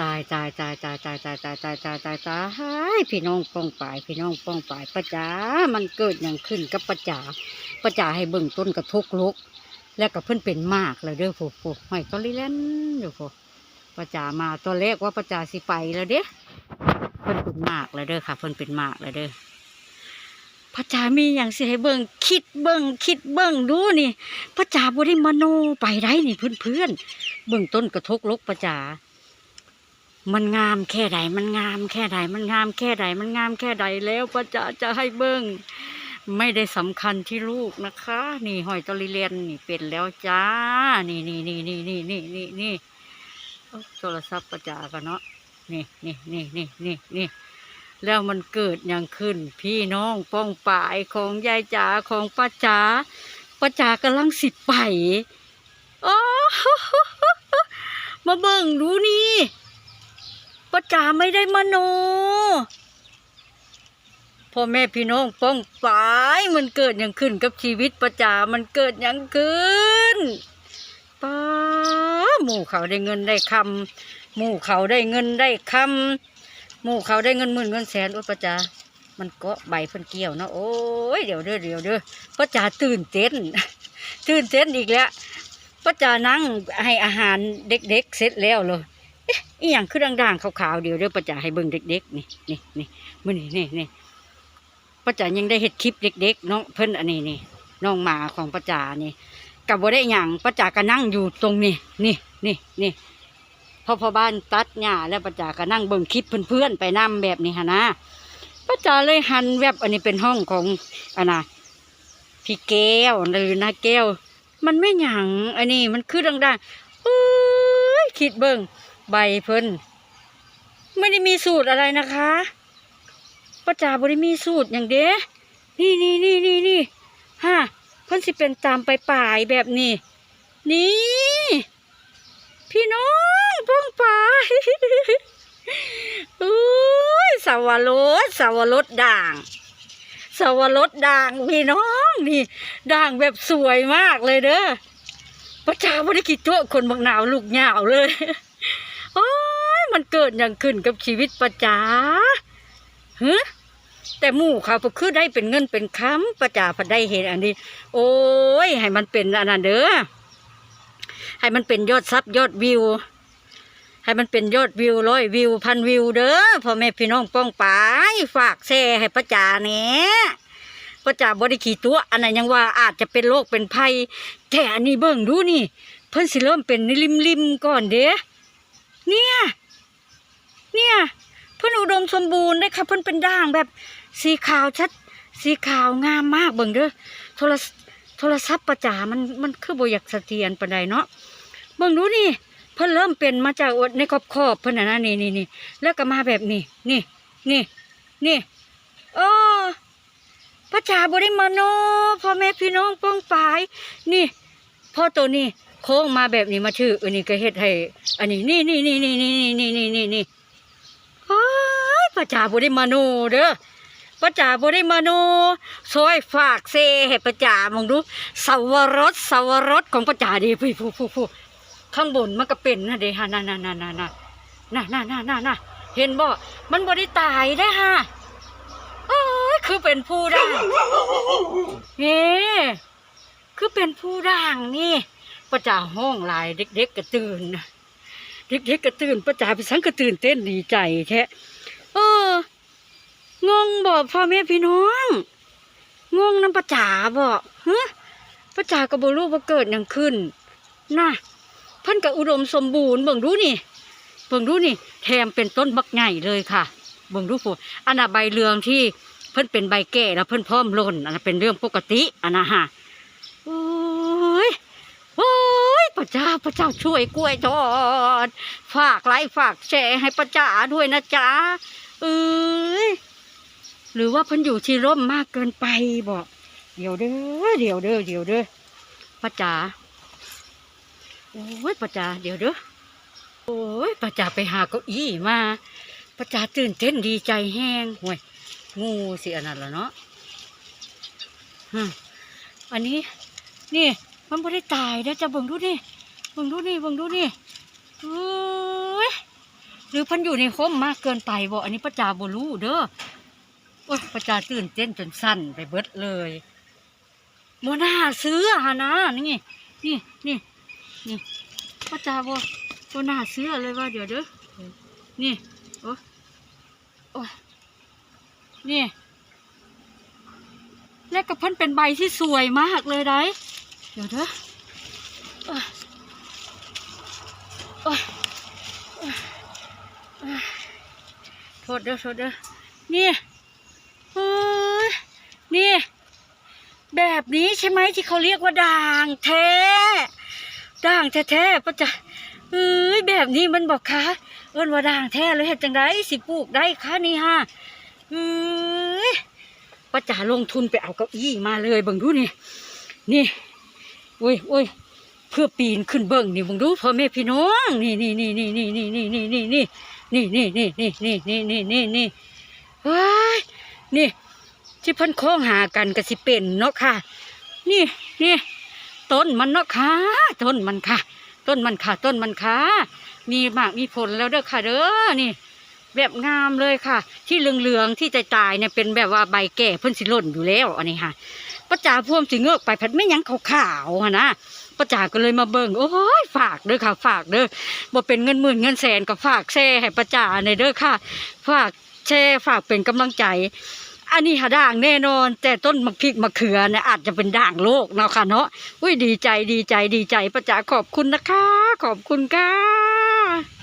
ตายตายตายตายตายตายตายตายตายตายตายพี่น้องป้องปายพี่น้องป้องปายประจามันเกิดอย่างขึ้นกับประจาประจาให้เบิ่งต้นกระทกลุก แล้วก็เพิ่อนเป็นมากเลยเด้อผู้ผู้หอยตอลิเล่นอยู่ผู้ประจามาตอนแรกว่าประจาสิไปแล้วเด้อเพิ่อนเป็นมากเลยเด้อค่ะ เพิ่อนเป็นมากเลยเด้อพระจามีอย่างสิให้เบิ่งคิดเบิ่งคิดเบิ่งดูนี่พระจาบ่ได้มโนไปได้นี่เพื่อนเพื่อนเบิ่งต้นกระทกลกประจา มันงามแค่ใดมันงามแค่ใดมันงามแค่ใดมันงามแค่ใดแล้วพระจาจะให้เบิ่งไม่ได้สำคัญที่ลูกนะคะ นี่หอยตอริเลียนนี่เป็นแล้วจ้า นี่นี่นี่นี่นี่นี่นี่นี่โทรศัพท์ประจากันเนาะนี่นี่นี่นี่นี่นี่แล้วมันเกิดอย่างขึ้น พี่น้องป้องป่ายของยายจ๋าของป้าจ๋าป้าจากำลังสิไปโอ้มาเบิ่งดูนี่ ป้าจ๋าไม่ได้มโนพ่อแม่พี่น้องป้องปายมันเกิดอย่างขึ้นกับชีวิตประจามันเกิดอย่างขึ้นป้าหมู่เขาได้เงินได้คำหมู่เขาได้เงินได้คำหมู่เขาได้เงินหมื่นเงินแสนโอ้ยประจามันก็ใบเพิ่นเกี่ยวเนาะโอ้ยเดี๋ยวเด้อเดี๋ยวเด้อประจาตื่นเต้นตื่นเต้นอีกแล้วประจานั่งให้อาหารเด็กๆเสร็จแล้วเลย เอ๊ะอีหยังคือด่างๆขาวๆเดี๋ยวเด้อประจาให้เบิ่งเด็กๆนี่นี่นี่มื้อนี้นี่นี่ป้าจ๋ายังได้เห็ดคลิปเด็กๆน้องเพิ่นอันนี้นี่น้องหมาของป้าจ๋านี่กับบ่ได้หยังป้าจ๋าก็นั่งอยู่ตรงนี้นี่นี่นี่พอพอบ้านตัดหญ้าแล้วป้าจ๋าก็นั่งเบิ่งคลิปเพื่อนๆไปนํแบบนี้ฮะนะป้าจ๋าเลยหันแวบอันนี้เป็นห้องของอันน่ะพี่แก้วหรือนาแก้ว มันไม่หยังอันนี้มันคือดังๆเอ้ยคิดเบิ่ง ใบเพิ่นไม่ได้มีสูตรอะไรนะคะป้าจ๋าบริมีสูตรอย่างเด้นี่นี่นี่นี่นี่ฮะเพิ่นสิเป็นตามไปป่ายแบบนี้ นี่ พี่น้องพ้องป่ายอุ้ยสาวรสสาวรสด่างสาวรสด่างพี่น้องนี่ ด่างแบบสวยมากเลยเด้อป้าจ๋าบริกิดตัวคนบางหนาวลูกเหงาเลยโอ้ย มันเกิดอย่างขึ้นกับชีวิตป้าจ๋าฮะแต่หมู่เขาก็คือได้เป็นเงินเป็นคำประจาพได้เห็นอันนี้ โอ้ย ให้มันเป็นอันนั้นเด้อให้มันเป็นยอดซับยอดวิว ให้มันเป็นยอดวิวร้อยวิวพันวิวเด้อพ่อแม่พี่น้องป้องปายฝากแชร์ให้ประจาเนี่ยประจาบริขี่ตัว อันนั้นยังว่าอาจจะเป็นโรคเป็นภัยแต่อันนี้เบิ่งดูนี่ เพิ่นสิเริ่มเป็นริมริมก่อนเด้เนี่ย เนี่ย เพิ่นอุดมสมบูรณ์ได้ค่ะเพิ่อนเป็นด่างแบบสีขาวชัด สีขาวงามมากเบิ่งเด้อโทรโทรศัพท์ประจามันมันคือบ่อยากเสถียรปานใดเนาะเบิ่งดูนี่เพิ่นเริ่มเป็นมาจากในขอบขอบเพิ่นนะนะนี่นี่นี่แล้วก็มาแบบนี้นี่นี่นี่โอ้ประจาบ่ได้มาโนพ่อแม่พี่น้องป้องปายนี่พ่อตัวนี้โค้งมาแบบนี้มาชื่ออันนี้ก็เฮ็ดให้อันนี้นี่นี่นี่นี่นี่นี่นี่นี่นี่ ป้าจ๋าบ่ได้มาโนเด้อป้าจ๋าบ่ได้มาโนซอยฝากเซให้ป้าจ๋ามองดูสาวรสสาวรสของป้าจ๋าดีพี่ผู้ผู้ผู้ข้างบนมันก็เป็นนะเด้ฮะน่ะน่ะน่ะน่ะน่ะน่ะน่ะน่ะน่ะน่ะเห็นบ่มันบ่ได้ตายได้ฮะเอ้ยคือเป็นผู้ด่างนี่คือเป็นผู้ด่างนี่ป้าจ๋าห้องลายเด็ก ๆก็ตื่นเด็กๆก็ตื่นประจาไปสังก็ตื่นเต้นดีใจแท้ งงบอกพ่อแม่พี่น้องงงน้ำประจาบอกเฮะประจาก็บ่รู้ว่าเกิดหยังขึ้นน่ะเพิ่นก็อุดมสมบูรณ์เบิ่งดูนี่เบิ่งดูนี่แถมเป็นต้นบักใหญ่เลยค่ะเบิ่งดูผู้อันน่ะใบเรืองที่เพิ่นเป็นใบแก่แล้วเพิ่นพร้อมล่นอันนั้นเป็นเรื่องปกติอันน่ะฮะโอ้ยโอ้ยพระเจ้าพระเจ้าช่วยกล้วยทอดฝากไลค์ฝากแชร์ให้พระเจ้าด้วยนะจ๊ะเอ้ย หรือว่าเพิ่นอยู่ที่ร่มมากเกินไปบอกเดี๋ยวเด้อเดี๋ยวเด้อเดี๋ยวเด้อพระจ๋าโอ้ยพระจ๋าเดี๋ยวเด้อโอ้ยพระจ๋าไปหาเก้าอี้มาพระจ๋าตื่นเต้นดีใจแห้งห่วยงูสิอันนั้นละเนาะอันนี้ นี่มันไม่ได้ตายนะจะเบิ่งดูนี่เบิ่งดูนี่เบิ่งดูนี่โอ้ยรือพันอยู่ในห้มมากเกินไปบ่อันนี้ป้าจ๋าบ่รู้เด้อ โอ้ยป้าจ๋าตื่นเต้นจนสั่นไปเบิดเลยบ่น่าซื้อหานะนี่นี่นี่นี่ป้าจ๋าบ่บ่น่าซื้อเลยว่าเดี๋ยวเด้อนี่โอ้โอ้ยนี่ และกับเพิ่นเป็นใบที่สวยมากเลยได้เดี๋ยวเด้อโอ้ยโอ้โอ้ยโทษเด้อโทษเด้อนี่ นี่ แบบนี้ใช่ไหมที่เขาเรียกว่าด่างแท้ด่างแท้ๆปะจ๊ะเอ้ยแบบนี้มันบอกคะเอิ้นว่าด่างแท้เลยเห็ดจังไดสิปลูกได้คะนี่ฮะเอ้ยป้าจ๋าลงทุนไปเอาเก้าอี้มาเลยเบิ่งดูนี่ นี่โอ้ยโอ้ยเพื่อปีนขึ้นเบิ่งนี่เบิ่งดูพ่อแม่พี่น้องนี่นี่นี่นี่นี่นี่นี่นี่นี่นี่นี่นี่นี่นี่นี่นี่นี่นี่นี่ว้ายนี่ ที่เพิ่นโค้งหากันก็สิเป็นเนาะค่ะ นี่นี่ต้นมันเนาะค่ะ ต้นมันค่ะ ต้นมันค่ะ ต้นมันค่ะ มีมากมีผลแล้วเด้อค่ะเด้อนี่ แบบงามเลยค่ะ ที่เหลืองๆที่ตายๆเนี่ยเป็นแบบว่าใบแก่เพิ่นสิหล่นอยู่แล้วอันนี้ค่ะป้าจ๋าพ่วมสิเงือกไปพัดไม่ยังขาวๆนะป้าจ๋าก็เลยมาเบิ่งโอ้ยฝากเด้อค่ะ ฝากเด้อบ่เป็นเงินหมื่นเงินแสนก็ฝากแชร์ให้ป้าจ๋าในเด้อค่ะ ฝากแชร์ฝากเป็นกำลังใจ อันนี้หาด่างแน่นอน แต่ต้นมะพริกมะเขือเนี่ยอาจจะเป็นด่างโลกเนาะค่ะเนาะอุ้ยดีใจดีใจดีใจประจ๋าขอบคุณนะคะ ขอบคุณค่ะ